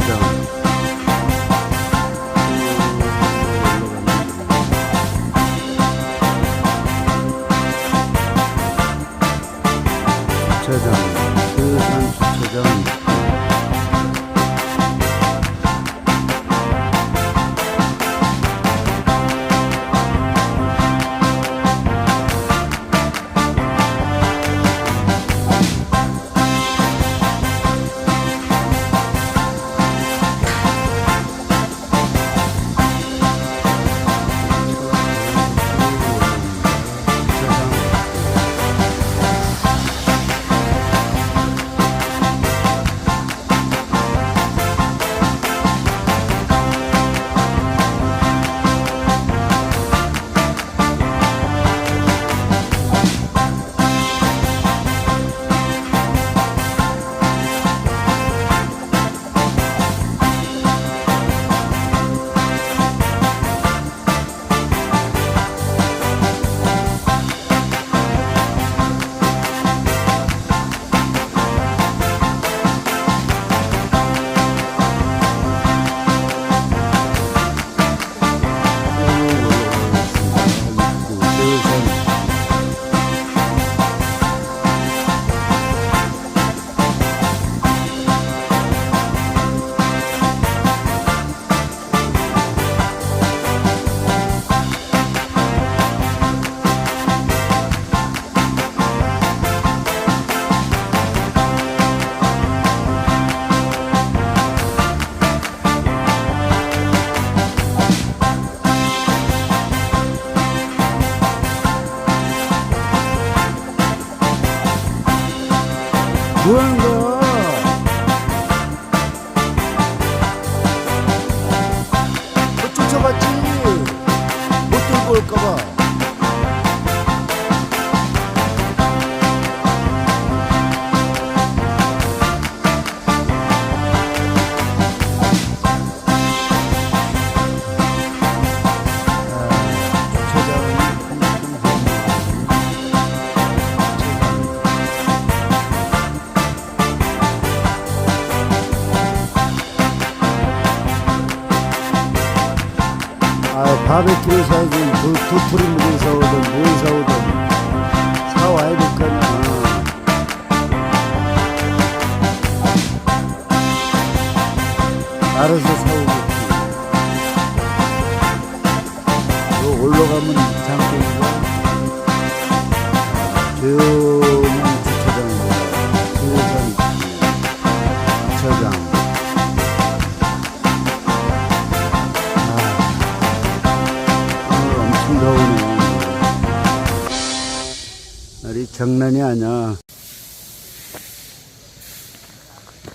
주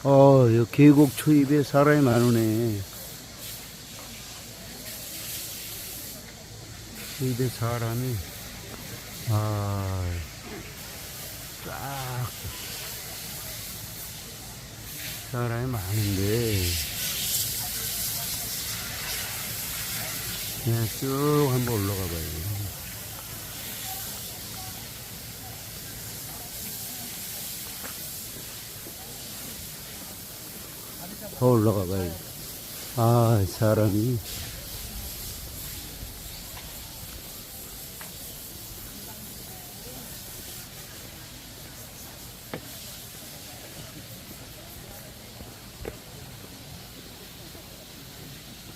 어, 여 계곡 초입에 사람이 많으네. 초입에 사람이, 아, 딱, 사람이 많은데, 그냥 쭉 한번 올라가 봐요. 더 올라가 봐요. 아, 사람이.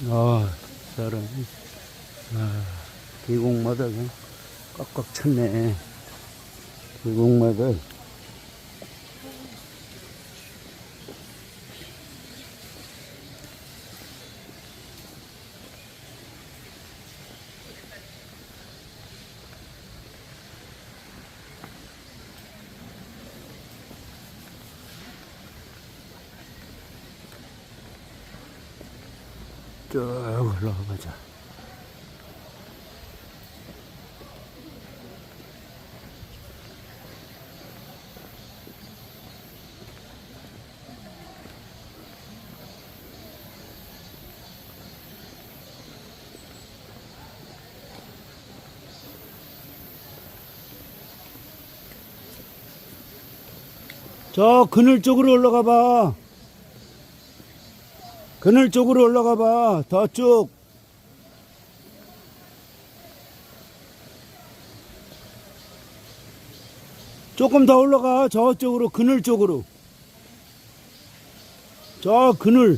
아, 사람이. 아, 계곡마다 꽉꽉 찼네. 계곡마다. 쭉 올라가 보자. 저 그늘 쪽으로 올라가 봐. 그늘 쪽으로 올라가 봐. 더 쭉. 조금 더 올라가. 저쪽으로, 그늘 쪽으로. 저 그늘.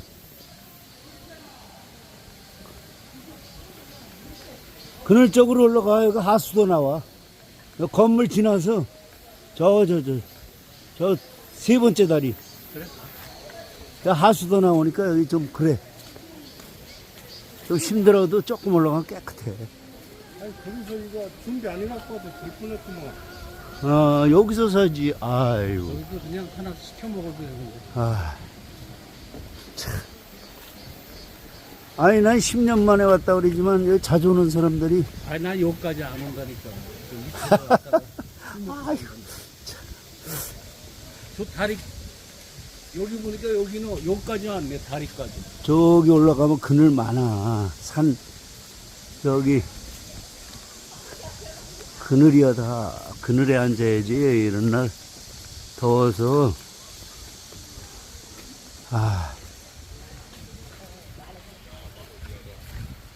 그늘 쪽으로 올라가. 여기 하수도 나와. 건물 지나서 저, 저, 저, 저 세 번째 다리. 야, 하수도 나오니까 여기 좀 그래. 좀 힘들어도 조금 올라가면 깨끗해. 아니 거기서 이거 준비 안 해갖고 와도 될 뻔했구만 어, 여기서 사지. 아유. 여기서 그냥 하나 시켜 먹어도 되는데 아. 참. 아니, 난 10년 만에 왔다 그러지만 여기 자주 오는 사람들이 아니 난 여기까지 안 온다니까 좀 왔다가 아유. 저 다리 여기 보니까 여기는 여기까지 왔네 다리까지 저기 올라가면 그늘 많아. 산, 저기, 그늘이야, 다. 그늘에 앉아야지, 이런 날. 더워서. 아.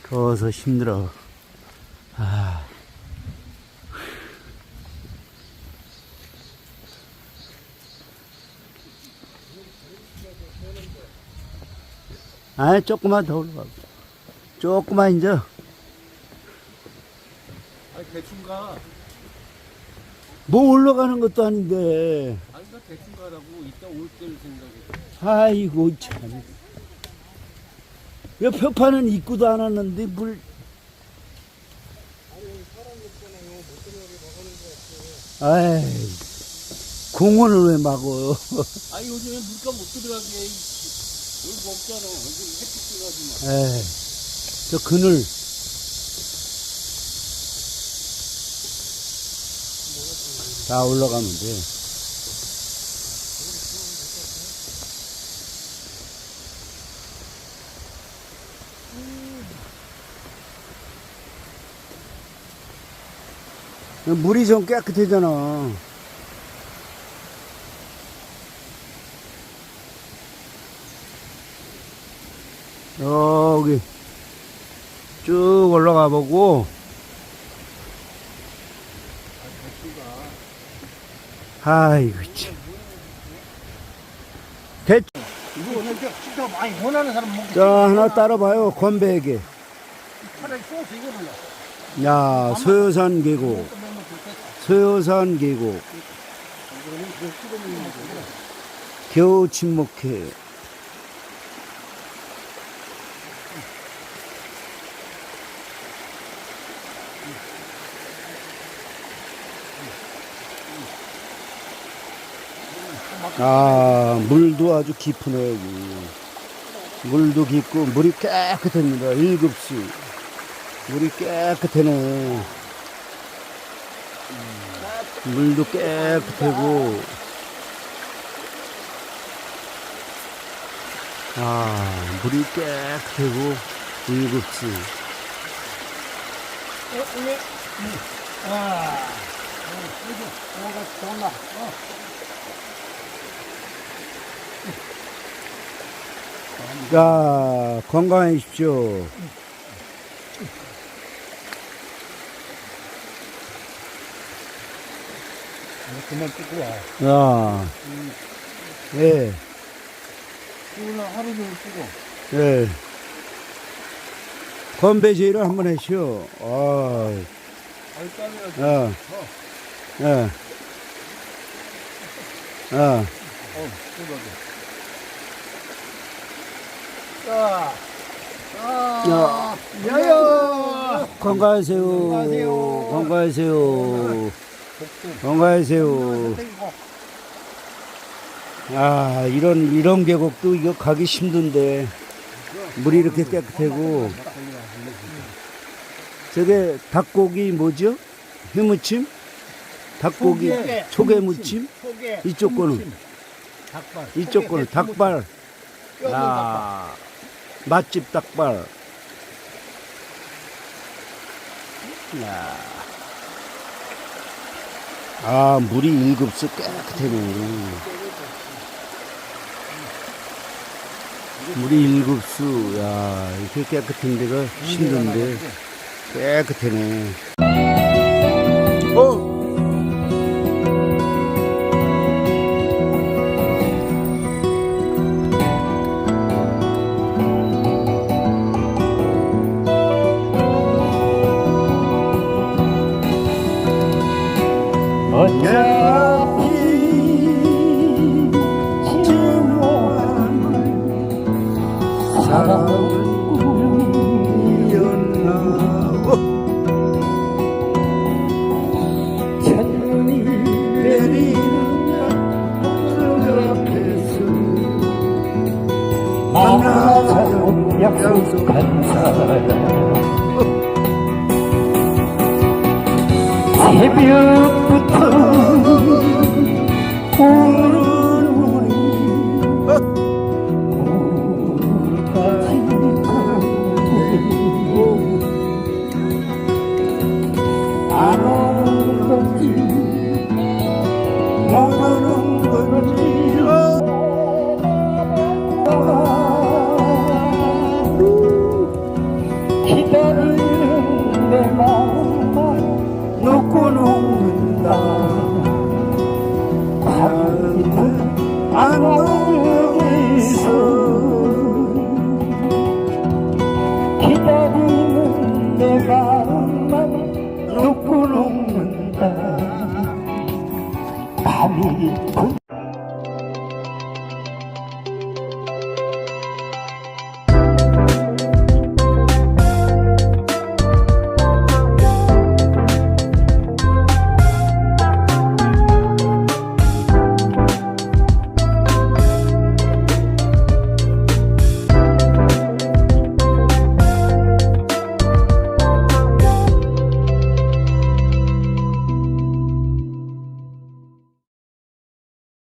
더워서 힘들어. 아. 아, 조금만 더 올라가. 조금만 이제. 아니 대충 가 뭐 올라가는 것도 아닌데. 아니 나 대충 가라고 이따 올 때를 생각해 아이고, 참. 왜 표판은 입고도 안 왔는데, 물. 아이, 공원을 왜 막어. 아니 요즘에 물가 못 들어가게 여기 없잖아 여기 햇빛 쬐가지고 에이, 저 그늘. 다 올라가면 돼. 물이 좀 깨끗해잖아. 여기 쭉 올라가 보고 아이고 오늘 진짜 자 하나 따라봐요 몰라 야 소요산 계곡. 소요산 계곡. 겨우 침묵해 아 물도 아주 깊으네 여기 물도 깊고 물이 깨끗합니다 7시 물이 깨끗하네. 물도 깨끗하고. 아 물이 깨끗하고 7시 아 이거 뭐가 좋나 자 건강하십시오. 그만 찍고 와. 야, 예, 오늘 하루 종일 쓰고. 예. 건배 제의를 한번 하시오. 아, 땀이야 야, 예, 야, 어 자, 야, 야야. 건강하세요. 건강하세요. 건강하세요. 아, 이런, 이런 계곡도 이거 가기 힘든데. 물이 이렇게 깨끗하고. 저게 닭고기 뭐죠? 회무침? 닭고기 초계, 무침? 이쪽 거는. 닭발. 이쪽 거는 닭발. 야. 맛집 닭발. 아, 물이 일급수 깨끗해네. 물이 일급수, 야, 이렇게 깨끗한 데가 힘든데, 깨끗해네. 들어줘서 감사하다 새벽 えっ?